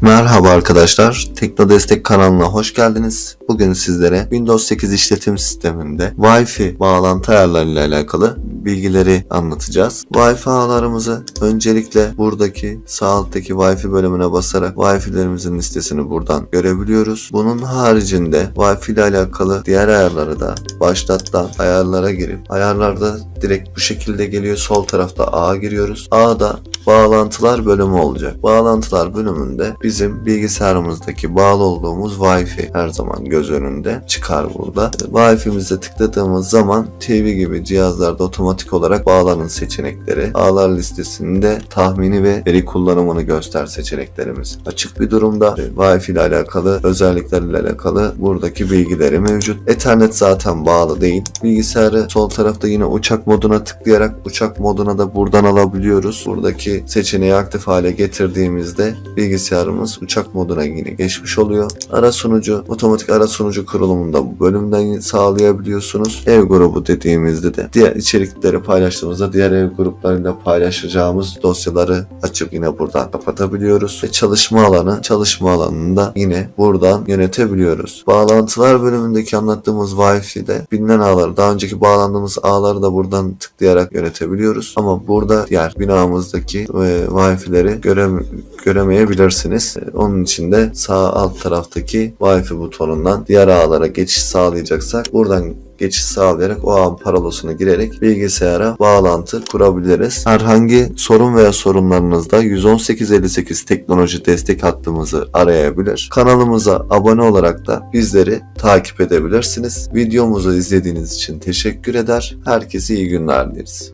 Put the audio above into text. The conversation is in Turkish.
Merhaba arkadaşlar, Tekno Destek kanalına hoş geldiniz. Bugün sizlere Windows 8 işletim sisteminde Wi-Fi bağlantı ayarlarıyla alakalı bilgileri anlatacağız. Wi-Fi ağlarımızı öncelikle buradaki sağ alttaki Wi-Fi bölümüne basarak Wi-Fi'lerimizin listesini buradan görebiliyoruz. Bunun haricinde Wi-Fi ile alakalı diğer ayarları da başlattan ayarlara girip ayarlarda direkt bu şekilde geliyor. Sol tarafta A'ya giriyoruz. A'da bağlantılar bölümü olacak. Bağlantılar bölümünde bizim bilgisayarımızdaki bağlı olduğumuz Wi-Fi her zaman göz önünde çıkar burada. Wi-Fi'mize tıkladığımız zaman TV gibi cihazlarda otomatik olarak bağlanın seçenekleri, ağlar listesinde tahmini ve veri kullanımını göster seçeneklerimiz açık bir durumda. Wi-Fi ile alakalı özelliklerle alakalı buradaki bilgileri mevcut. Ethernet zaten bağlı değil. Bilgisayarı sol tarafta yine uçak moduna tıklayarak uçak moduna da buradan alabiliyoruz. Buradaki seçeneği aktif hale getirdiğimizde bilgisayarımız uçak moduna yine geçmiş oluyor. Ara sunucu, otomatik ara sunucu kurulumunda bu bölümden sağlayabiliyorsunuz. Ev grubu dediğimizde de diğer içerikleri paylaştığımızda diğer ev gruplarıyla paylaşacağımız dosyaları açıp yine buradan kapatabiliyoruz. Ve çalışma alanı, çalışma alanında yine buradan yönetebiliyoruz. Bağlantılar bölümündeki anlattığımız Wi-Fi'de bilinen ağları, daha önceki bağlandığımız ağları da buradan tıklayarak yönetebiliyoruz. Ama burada diğer binamızdaki e, Wi-Fi'leri göre, göremeyebilirsiniz. E, Onun için de sağ alt taraftaki Wi-Fi butonundan diğer ağlara geçiş sağlayacaksak buradan geçiş sağlayarak o ağın parolosunu girerek bilgisayara bağlantı kurabiliriz. Herhangi sorun veya sorunlarınızda 11858 teknoloji destek hattımızı arayabilir. Kanalımıza abone olarak da bizleri takip edebilirsiniz. Videomuzu izlediğiniz için teşekkür eder. Herkese iyi günler dileriz.